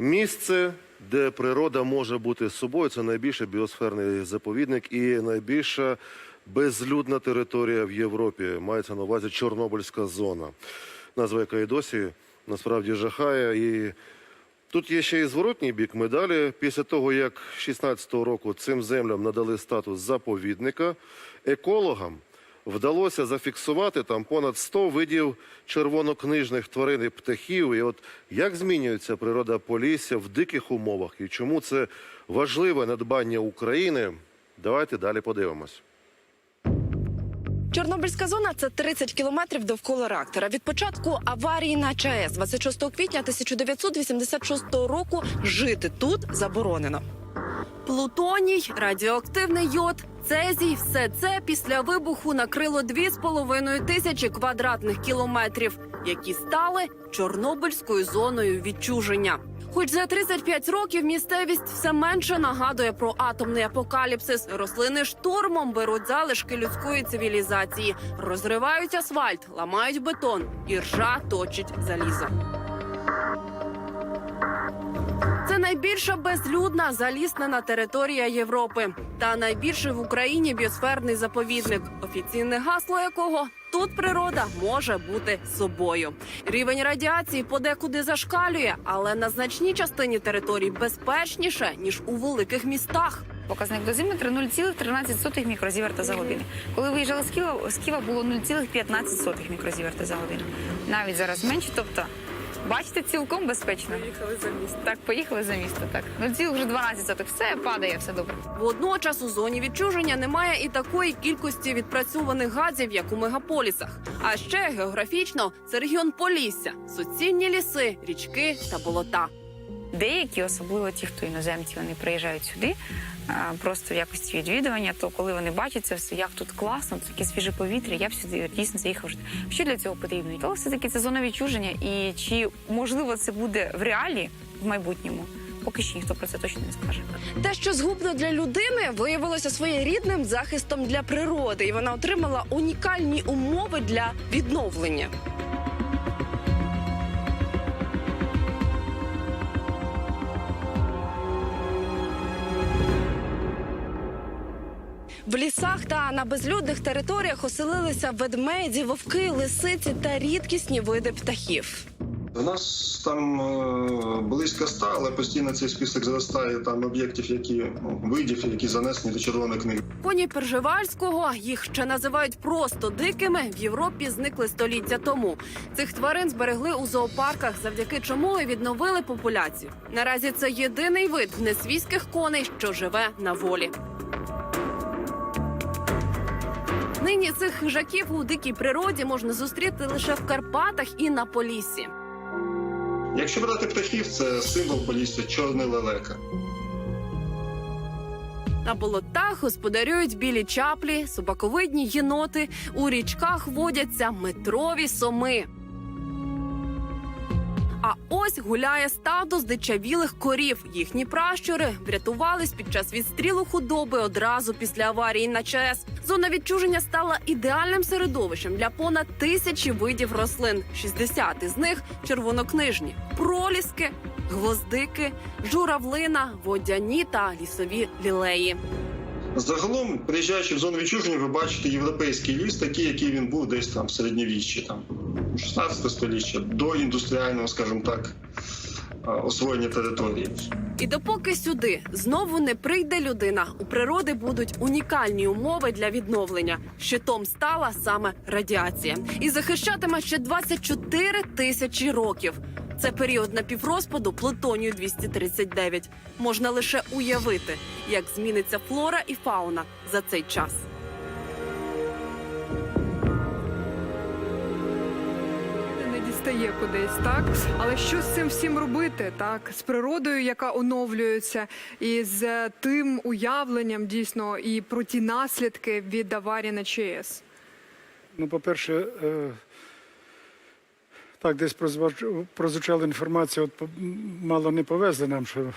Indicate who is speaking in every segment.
Speaker 1: Місце, де природа може бути собою, це найбільший біосферний заповідник і найбільша безлюдна територія в Європі. Мається на увазі Чорнобильська зона, назва яка і досі насправді жахає. І тут є ще і зворотній бік медалі. Після того, як 16-го року цим землям надали статус заповідника, екологам вдалося зафіксувати там понад 100 видів червонокнижних тварин і птахів. І от як змінюється природа Полісся в диких умовах і чому це важливе надбання України? Давайте далі подивимось.
Speaker 2: Чорнобильська зона це 30 кілометрів довкола реактора. Від початку аварії на ЧАЕС 26 квітня 1986 року жити тут заборонено. Плутоній, радіоактивний йод, цезій – все це після вибуху накрило 2,5 тисячі квадратних кілометрів, які стали Чорнобильською зоною відчуження. Хоч за 35 років місцевість все менше нагадує про атомний апокаліпсис. Рослини штормом беруть залишки людської цивілізації, розривають асфальт, ламають бетон, і ржа точить залізо. Найбільша безлюдна заліснена територія Європи та найбільший в Україні біосферний заповідник, офіційне гасло якого тут природа може бути собою. Рівень радіації подекуди зашкалює, але на значній частині територій безпечніше ніж у великих містах.
Speaker 3: Показник дозиметра 0,13 мікрозіверта за годину. Коли виїжджали з Києва, з Києва було 0,15 мікрозіверта за годину. Навіть зараз менше, тобто. Бачите, цілком безпечно. Поїхали за місто. Так, поїхали за місто. Так. 0,12. Все падає, все добре.
Speaker 2: Водночас у зоні відчуження немає і такої кількості відпрацьованих газів, як у мегаполісах. А ще географічно це регіон Полісся, суцільні ліси, річки та болота.
Speaker 3: Деякі, особливо ті, хто іноземці, вони приїжджають сюди просто в якості відвідування. То коли вони бачать це все, як тут класно, таке свіже повітря, я б сюди дійсно заїхав. жити. Що для цього потрібно? То все таки це зона відчуження. І чи можливо це буде в реалі в майбутньому? Поки що ніхто про це точно не скаже.
Speaker 2: Те, що згубно для людини, виявилося своєрідним захистом для природи, і вона отримала унікальні умови для відновлення. В лісах та на безлюдних територіях оселилися ведмеді, вовки, лисиці та рідкісні види птахів.
Speaker 4: У нас там е, близько ста, але постійно цей список зростає там об'єктів, які ну, видів, які занесені до червоної книги.
Speaker 2: Коні Пержевальського, їх ще називають просто дикими, в Європі зникли століття тому. Цих тварин зберегли у зоопарках, завдяки чому і відновили популяцію. Наразі це єдиний вид несвійських коней, що живе на волі. Нині цих хижаків у дикій природі можна зустріти лише в Карпатах і на Поліссі.
Speaker 4: Якщо брати птахів, це символ полісся чорний лелека.
Speaker 2: На болотах господарюють білі чаплі, собаковидні єноти. У річках водяться метрові соми. А ось гуляє стадо здичавілих корів. Їхні пращури врятувались під час відстрілу худоби одразу після аварії на ЧАЕС. Зона відчуження стала ідеальним середовищем для понад тисячі видів рослин. 60 із них червонокнижні, проліски, гвоздики, журавлина, водяні та лісові лілеї.
Speaker 4: Загалом, приїжджаючи в зону відчуження, ви бачите європейський ліс, такий, який він був десь там в середньовіччі, там 16 століття, до індустріального, скажімо так, освоєння території.
Speaker 2: І допоки сюди знову не прийде людина, у природи будуть унікальні умови для відновлення. Щитом стала саме радіація, і захищатиме ще 24 тисячі років. Це період напіврозпаду плутонію 239. Можна лише уявити, як зміниться флора і фауна за цей час.
Speaker 5: Не кудись, так але що з цим всім робити, так з природою, яка оновлюється, і з тим уявленням дійсно і про ті наслідки від аварії на ЧАЕС?
Speaker 6: Ну, по-перше, е, так, десь прозвучала інформація, от мало не повезли нам, що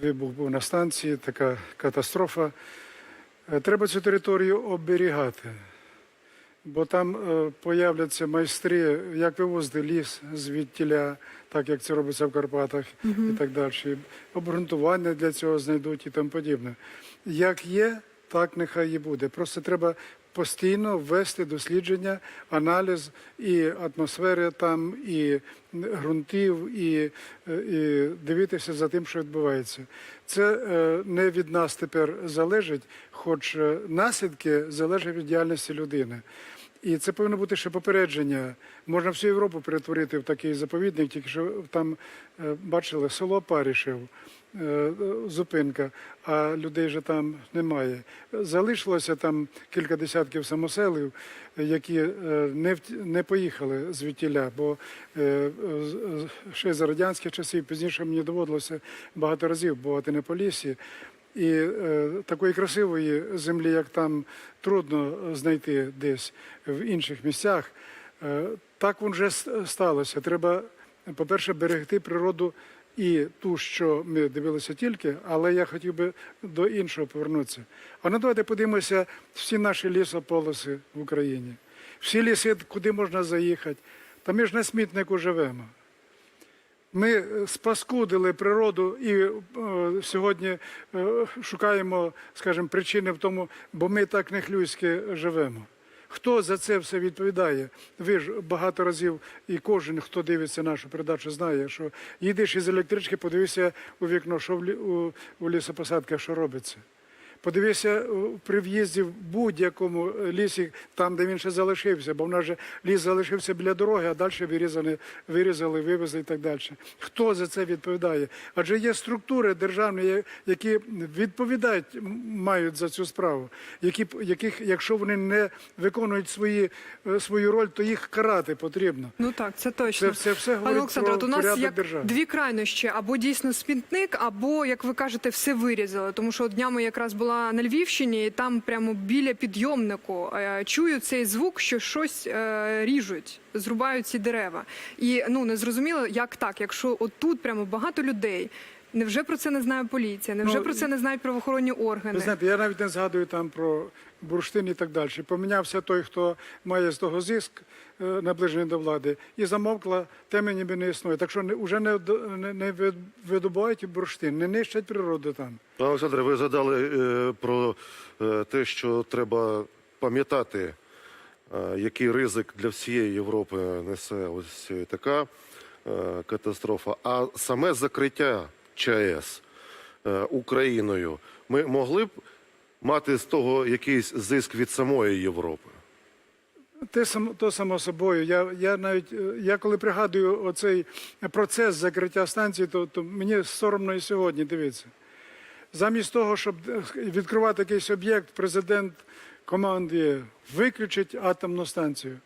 Speaker 6: вибух був на станції, така катастрофа. Е, Треба цю територію оберігати, бо там е, появляться майстри, як вивозити ліс звідтіля. так як це робиться в Карпатах і так далі. Обґрунтування для цього знайдуть і тому подібне. Як є, так нехай і буде. Просто треба постійно ввести дослідження, аналіз і атмосфери там, і ґрунтів, і, е, і дивитися за тим, що відбувається. Це е, не від нас тепер залежить, хоч е, наслідки залежать від діяльності людини. І це повинно бути ще попередження. Можна всю Європу перетворити в такий заповідник, тільки що там е, бачили село Парішев, е, зупинка, а людей же там немає. Залишилося там кілька десятків самоселів, які е, не не поїхали звідтіля, бо ще за радянських часів пізніше мені доводилося багато разів бувати на полісі. І е, такої красивої землі, як там, трудно знайти десь в інших місцях. Е, так вже сталося. Треба, по-перше, берегти природу і ту, що ми дивилися тільки, але я хотів би до іншого повернутися. А ну давайте подивимося всі наші лісополоси в Україні, всі ліси, куди можна заїхати. Та ми ж на смітнику живемо. Ми е, спаскудили природу і е, сьогодні е, шукаємо, скажімо, причини в тому, бо ми так нехлюйськи живемо. Хто за це все відповідає? Ви ж багато разів, і кожен, хто дивиться нашу передачу, знає, що їдеш із електрички, подивися у вікно, що в лісопосадках, що робиться. Подивися е, при в'їзді в будь-якому е, лісі, там, де він ще залишився, бо в нас же ліс залишився біля дороги, а далі вирізали, вирізали, вивезли і так далі. Хто за це відповідає? Адже є структури державні, які відповідають, мають за цю справу, які, яких, якщо вони не виконують свої, е, свою роль, то їх карати потрібно.
Speaker 5: Ну так, це точно.
Speaker 6: Це- це все говорить
Speaker 5: Олександре,
Speaker 6: про
Speaker 5: у нас як
Speaker 6: держави.
Speaker 5: дві крайнощі: або дійсно смітник, або, як ви кажете, все вирізали. Тому що днями якраз була на Львівщині, і там прямо біля підйомнику е, чую цей звук, що щось е, ріжуть, зрубають ці дерева. І ну не зрозуміло, як так, якщо отут прямо багато людей. Невже про це не знає поліція? Невже
Speaker 6: Ну,
Speaker 5: про це не знають правоохоронні органи?
Speaker 6: Ви знаєте, я навіть не згадую там про бурштин і так далі. Помінявся той, хто має з того зиск е, наближений до влади, і замовкла, теми ніби не існує. Так що вже не, не, не видобувають бурштин, не нищать природу там.
Speaker 1: Олександре, ви згадали е, про е, те, що треба пам'ятати, е, який ризик для всієї Європи несе ось така е, катастрофа. А саме закриття ЧАЕС е, Україною ми могли б мати з того якийсь зиск від самої Європи?
Speaker 6: Те само, то само собою. Я, я навіть е, я коли пригадую оцей процес закриття станції, то, то мені соромно і сьогодні. Дивіться. Замість того, щоб е, відкривати якийсь об'єкт, президент командує виключить атомну станцію.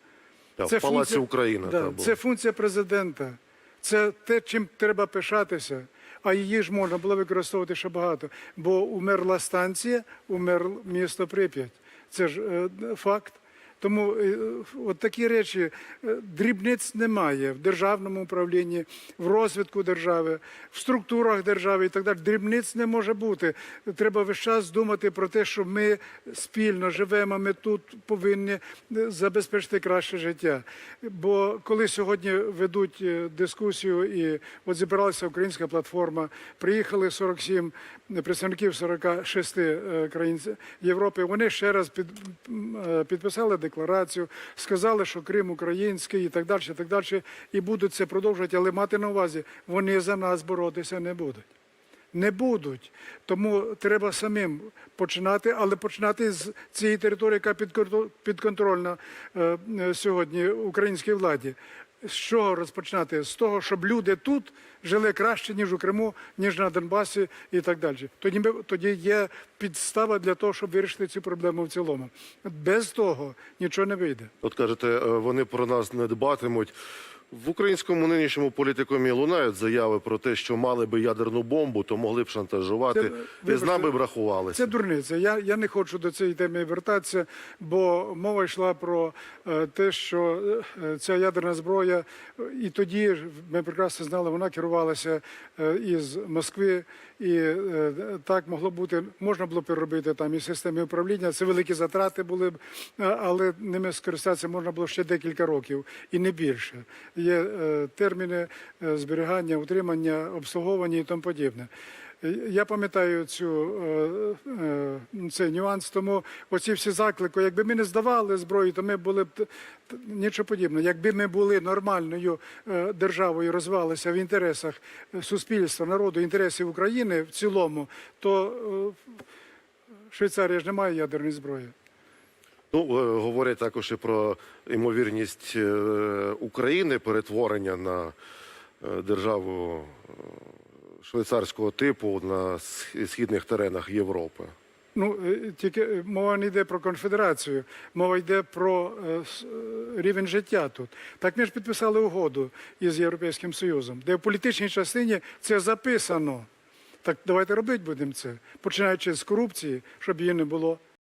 Speaker 1: Та, в Палаці Україна.
Speaker 6: Да, це функція президента. Це те, чим треба пишатися. А її ж можна було використовувати ще багато. Бо умерла станція, умер місто Прип'ять. Це ж е, факт. Тому е, от такі речі е, дрібниць немає в державному управлінні, в розвитку держави, в структурах держави і так далі. Дрібниць не може бути. Треба весь час думати про те, що ми спільно живемо, ми тут повинні е, забезпечити краще життя. Бо коли сьогодні ведуть дискусію, і от зібралася українська платформа, приїхали 47 представників 46 е, країн Європи. Вони ще раз підписали декларацію, сказали, що Крим український і так далі, і так далі, і будуть це продовжувати, але мати на увазі, вони за нас боротися не будуть. Не будуть. Тому треба самим починати, але починати з цієї території, яка підконтро- підконтрольна е, е, сьогодні українській владі. З чого розпочинати? З того, щоб люди тут жили краще, ніж у Криму, ніж на Донбасі і так далі. Тоді, ми, тоді є підстава для того, щоб вирішити цю проблему в цілому. Без того нічого не вийде.
Speaker 1: От кажете, е, вони про нас не дбатимуть. В українському нинішньому політикумі лунають заяви про те, що мали би ядерну бомбу, то могли б шантажувати.
Speaker 6: Це,
Speaker 1: і з нами б рахувалися.
Speaker 6: Це дурниця. Я, я не хочу до цієї теми вертатися, бо мова йшла про е, те, що е, ця ядерна зброя, і тоді ми прекрасно знали, вона керувалася е, із Москви, і е, так могло бути, можна було переробити там і системи управління. Це великі затрати були б, е, але ними скористатися можна було ще декілька років і не більше. є е, терміни зберігання, утримання, обслуговування і тому подібне. Я пам'ятаю цю е, е, цей нюанс, тому оці всі заклики, якби ми не здавали зброю, то ми були б нічого подібного. Якби ми були нормальною е, державою, розвивалися в інтересах суспільства, народу, інтересів України в цілому, то Швейцарія ж не має ядерної зброї.
Speaker 1: Ну, говорять також і про ймовірність України перетворення на державу швейцарського типу на східних теренах Європи.
Speaker 6: Ну е, тільки е, мова не йде про конфедерацію, мова йде про е, рівень життя тут. Так ми ж підписали угоду із Європейським Союзом, де в політичній частині це записано. Так давайте робити будемо це, починаючи з корупції, щоб її не було,